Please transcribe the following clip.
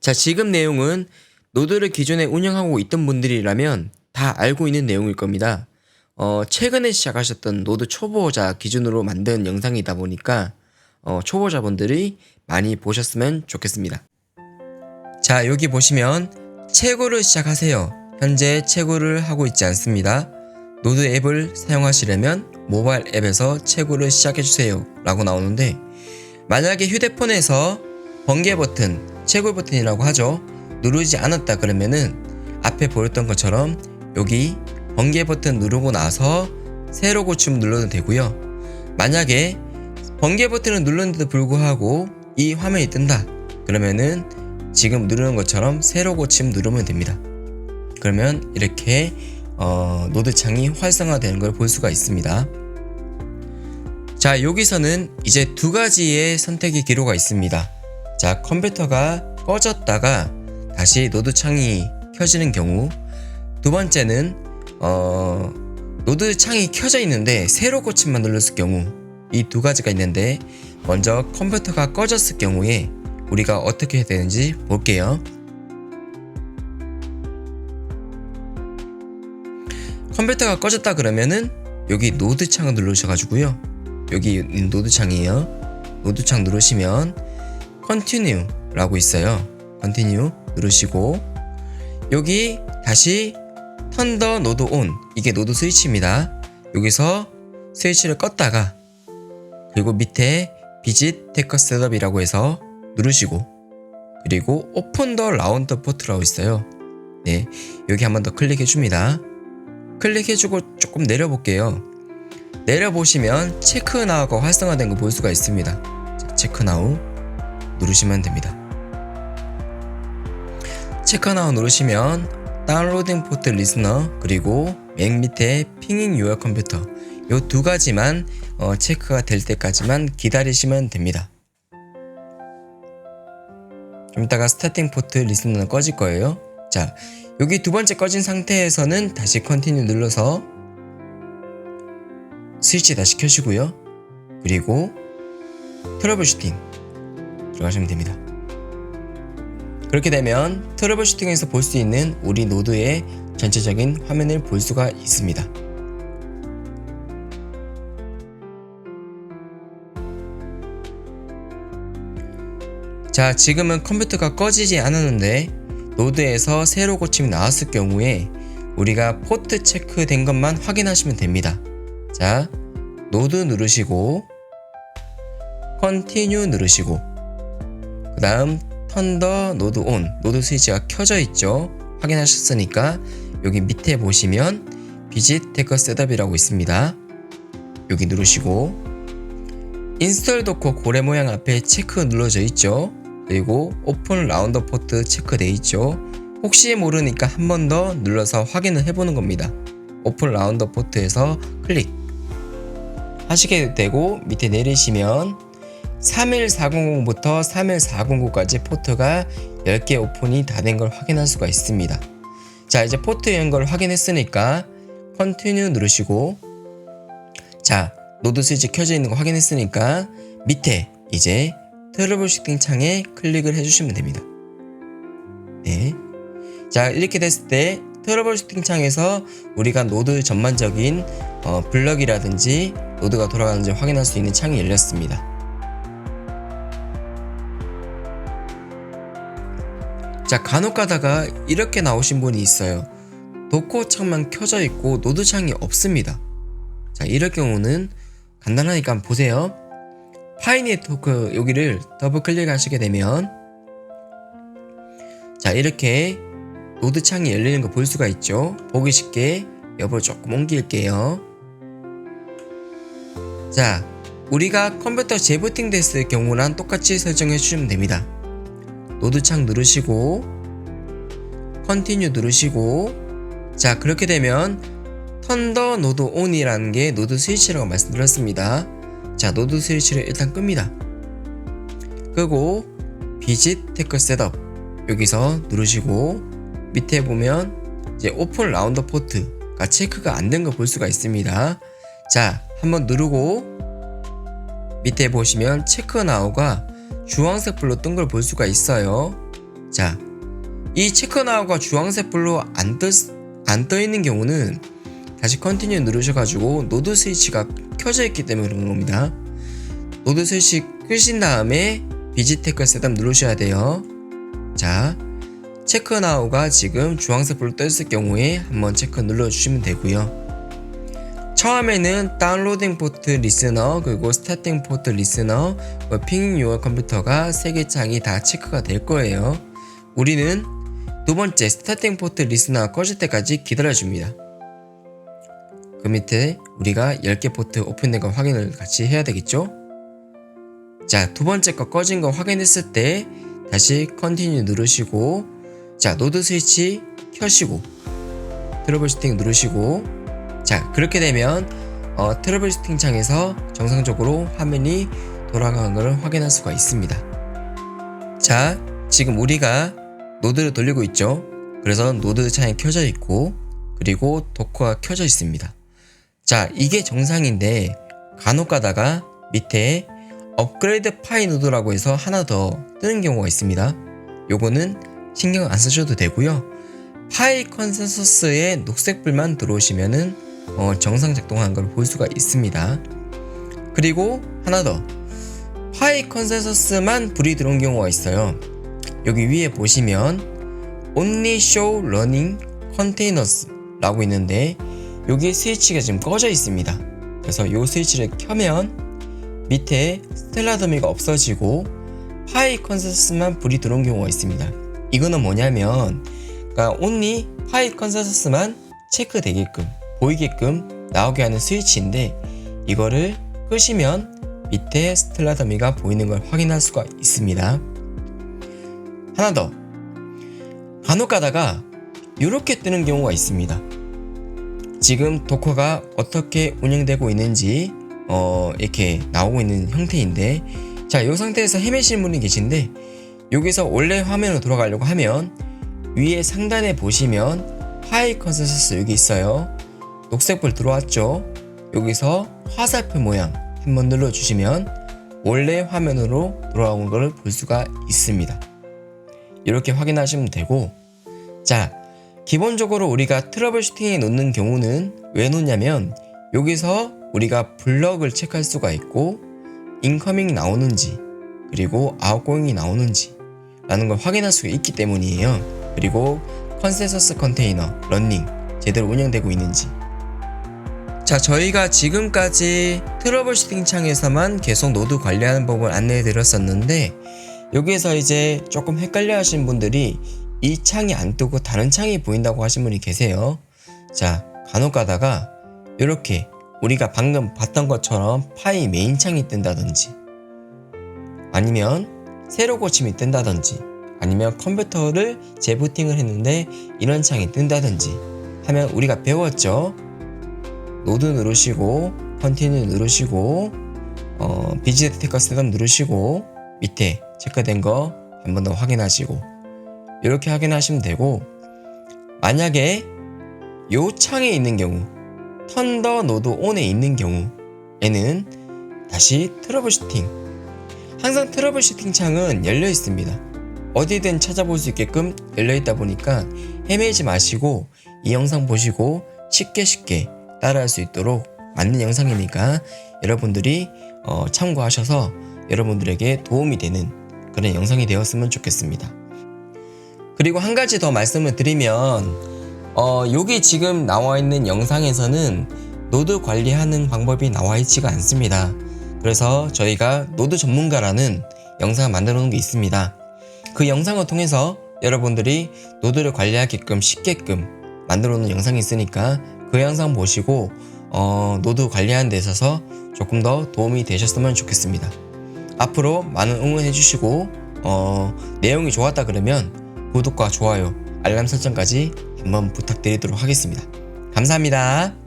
자, 지금 내용은 노드를 기존에 운영하고 있던 분들이라면 다 알고 있는 내용일 겁니다. 어, 최근에 시작하셨던 노드 초보자 기준으로 만든 영상이다 보니까 어, 초보자분들이 많이 보셨으면 좋겠습니다. 자, 여기 보시면 채굴을 시작하세요. 현재 채굴을 하고 있지 않습니다. 노드 앱을 사용하시려면 모바일 앱에서 채굴을 시작해주세요. 라고 나오는데, 만약에 휴대폰에서 번개 버튼, 채굴 버튼이라고 하죠. 누르지 않았다 그러면은 앞에 보였던 것처럼 여기 번개 버튼 누르고 나서 새로 고침 눌러도 되고요. 만약에 번개 버튼을 눌렀는데도 불구하고 이 화면이 뜬다. 그러면은 지금 누르는 것처럼 새로 고침 누르면 됩니다. 그러면 이렇게 어, 노드 창이 활성화되는 걸 볼 수가 있습니다. 자, 여기서는 이제 두 가지의 선택의 기로가 있습니다. 자, 컴퓨터가 꺼졌다가 다시 노드 창이 켜지는 경우, 두 번째는 어, 노드 창이 켜져 있는데 새로 고침만 눌렀을 경우 이 두 가지가 있는데 먼저 컴퓨터가 꺼졌을 경우에 우리가 어떻게 해야 되는지 볼게요. 컴퓨터가 꺼졌다 그러면은 여기 노드 창을 누르셔가지고요. 여기 노드 창이에요. 노드 창 누르시면 Continue라고 있어요. Continue 누르시고 여기 다시 턴더 노드 온 이게 노드 스위치입니다. 여기서 스위치를 껐다가 그리고 밑에 비짓 테커 셋업이라고 해서 누르시고 그리고 오픈 더 라운드 포트라고 있어요. 네, 여기 한 번 더 클릭해 줍니다. 클릭해주고 조금 내려볼게요. 내려보시면 체크 나우가 활성화된 거 볼 수가 있습니다. 자, 체크 나우 누르시면 됩니다. 체크 나우 누르시면 다운로딩 포트 리스너 그리고 맨 밑에 핑잉 유어 컴퓨터 요두 가지만 어, 체크가 될 때까지만 기다리시면 됩니다. 좀 이따가 스타팅 포트 리스너는 꺼질 거예요. 자, 여기 두 번째 꺼진 상태에서는 다시 컨티뉴 눌러서 스위치 다시 켜시고요. 그리고 트러블 슈팅 들어가시면 됩니다. 그렇게 되면 트러블 슈팅에서 볼 수 있는 우리 노드의 전체적인 화면을 볼 수가 있습니다. 자, 지금은 컴퓨터가 꺼지지 않았는데 노드에서 새로 고침이 나왔을 경우에 우리가 포트 체크된 것만 확인하시면 됩니다. 자, 노드 누르시고 컨티뉴 누르시고 그 다음 턴더 노드 온 노드 스위치가 켜져 있죠. 확인하셨으니까 여기 밑에 보시면 비짓 테커 셋업이라고 있습니다. 여기 누르시고 인스톨 도커 고래 모양 앞에 체크 눌러져 있죠. 그리고 오픈 라운더 포트 체크돼 있죠. 혹시 모르니까 한 번 더 눌러서 확인을 해보는 겁니다. 오픈 라운더 포트에서 클릭 하시게 되고 밑에 내리시면 31400부터 31409까지 포트가 10개 오픈이 다 된 걸 확인할 수가 있습니다. 자 이제 포트 연걸 확인했으니까 컨티뉴 누르시고 자 노드 스위치 켜져 있는 거 확인했으니까 밑에 이제 트러블 슈팅 창에 클릭을 해주시면 됩니다. 네. 자, 이렇게 됐을 때 트러블 슈팅 창에서 우리가 노드 전반적인 어, 블럭이라든지 노드가 돌아가는지 확인할 수 있는 창이 열렸습니다. 자, 간혹 가다가 이렇게 나오신 분이 있어요. 도코 창만 켜져 있고 노드 창이 없습니다. 자, 이럴 경우는 간단하니까 보세요. 파이네트워크 여기를 더블 클릭하시게 되면 자 이렇게 노드 창이 열리는 거 볼 수가 있죠 보기 쉽게 옆으로 조금 옮길게요 자 우리가 컴퓨터 재부팅 됐을 경우랑 똑같이 설정해 주시면 됩니다 노드 창 누르시고 컨티뉴 누르시고 자 그렇게 되면 턴더 노드 온이라는 게 노드 스위치라고 말씀드렸습니다. 자 노드 스위치를 일단 끕니다. 끄고 비짓 테크 셋업 여기서 누르시고 밑에 보면 이제 오픈 라운더 포트가 체크가 안 된 거 볼 수가 있습니다. 자 한번 누르고 밑에 보시면 체크 나우가 주황색 불로 뜬 걸 볼 수가 있어요 자, 이 체크나우가 주황색 불로 안 떠, 있는 경우는 다시 컨티뉴 누르셔가지고 노드 스위치가 켜져 있기 때문에 그런 겁니다. 노드 스위치 끄신 다음에 비지테크 셋업 누르셔야 돼요. 자, 체크나우가 지금 주황색 불로 떠 있을 경우에 한번 체크 눌러주시면 되고요. 처음에는 다운로딩 포트 리스너 그리고 스타팅 포트 리스너 핑 유어 컴퓨터가 세개 창이 다 체크가 될 거예요. 우리는 두 번째 스타팅 포트 리스너가 꺼질 때까지 기다려 줍니다. 그 밑에 우리가 10개 포트 오픈된 거 확인을 같이 해야 되겠죠? 자, 두 번째 거 꺼진 거 확인했을 때 다시 컨티뉴 누르시고 자, 노드 스위치 켜시고 트러블 슈팅 누르시고 자, 그렇게 되면 어, 트러블 슈팅 창에서 정상적으로 화면이 돌아가는 것을 확인할 수가 있습니다. 자, 지금 우리가 노드를 돌리고 있죠. 그래서 노드 창이 켜져 있고 그리고 도커가 켜져 있습니다. 자, 이게 정상인데 간혹 가다가 밑에 업그레이드 파이 노드라고 해서 하나 더 뜨는 경우가 있습니다. 요거는 신경 안 쓰셔도 되고요. 파이 컨센서스에 녹색 불만 들어오시면은 어, 정상 작동하는 걸 볼 수가 있습니다. 그리고 하나 더 파이 컨센서스만 불이 들어온 경우가 있어요. 여기 위에 보시면 Only Show Running Containers 라고 있는데 여기 스위치가 지금 꺼져 있습니다. 그래서 이 스위치를 켜면 밑에 스텔라 더미가 없어지고 파이 컨센서스만 불이 들어온 경우가 있습니다. 이거는 뭐냐면 그러니까 only 파이 컨센서스만 체크되게끔 보이게끔 나오게 하는 스위치인데 이거를 끄시면 밑에 스텔라 더미가 보이는 걸 확인할 수가 있습니다. 하나 더 간혹 가다가 이렇게 뜨는 경우가 있습니다. 지금 도커가 어떻게 운영되고 있는지 어, 이렇게 나오고 있는 형태인데 자, 이 상태에서 헤매시는 분이 계신데 여기서 원래 화면으로 돌아가려고 하면 위에 상단에 보시면 파일 컨센서스 여기 있어요. 녹색불 들어왔죠? 여기서 화살표 모양 한번 눌러주시면 원래 화면으로 돌아온 것을 볼 수가 있습니다. 이렇게 확인하시면 되고 자 기본적으로 우리가 트러블 슈팅에 놓는 경우는 왜 놓냐면 여기서 우리가 블럭을 체크할 수가 있고 인커밍 나오는지 그리고 아웃고잉이 나오는지 라는 걸 확인할 수가 있기 때문이에요 그리고 컨센서스 컨테이너 런닝 제대로 운영되고 있는지 자 저희가 지금까지 트러블 슈팅 창에서만 계속 노드 관리하는 법을 안내해 드렸었는데 여기에서 이제 조금 헷갈려 하신 분들이 이 창이 안 뜨고 다른 창이 보인다고 하신 분이 계세요. 자, 간혹 가다가 이렇게 우리가 방금 봤던 것처럼 파이 메인 창이 뜬다든지 아니면 세로 고침이 뜬다든지 아니면 컴퓨터를 재부팅을 했는데 이런 창이 뜬다든지 하면 우리가 배웠죠. 노드 누르시고 컨티뉴 누르시고 어, 비즈니스 테커 셋업 누르시고 밑에 체크된 거 한 번 더 확인하시고 이렇게 확인하시면 되고 만약에 요 창에 있는 경우 턴더 노드 온에 있는 경우에는 다시 트러블 슈팅. 항상 트러블 슈팅 창은 열려 있습니다. 어디든 찾아볼 수 있게끔 열려 있다 보니까 헤매지 마시고 이 영상 보시고 쉽게 쉽게 따라할 수 있도록 맞는 영상이니까 여러분들이 어, 참고하셔서 여러분들에게 도움이 되는 그런 영상이 되었으면 좋겠습니다. 그리고 한 가지 더 말씀을 드리면 어, 여기 지금 나와 있는 영상에서는 노드 관리하는 방법이 나와 있지가 않습니다. 그래서 저희가 노드 전문가라는 영상을 만들어 놓은 게 있습니다. 그 영상을 통해서 여러분들이 노드를 관리하게끔 쉽게끔 만들어 놓은 영상이 있으니까 그 영상 보시고 어, 노드 관리하는 데 있어서 조금 더 도움이 되셨으면 좋겠습니다. 앞으로 많은 응원해 주시고 어, 내용이 좋았다 그러면 구독과 좋아요, 알람 설정까지 한번 부탁드리도록 하겠습니다. 감사합니다.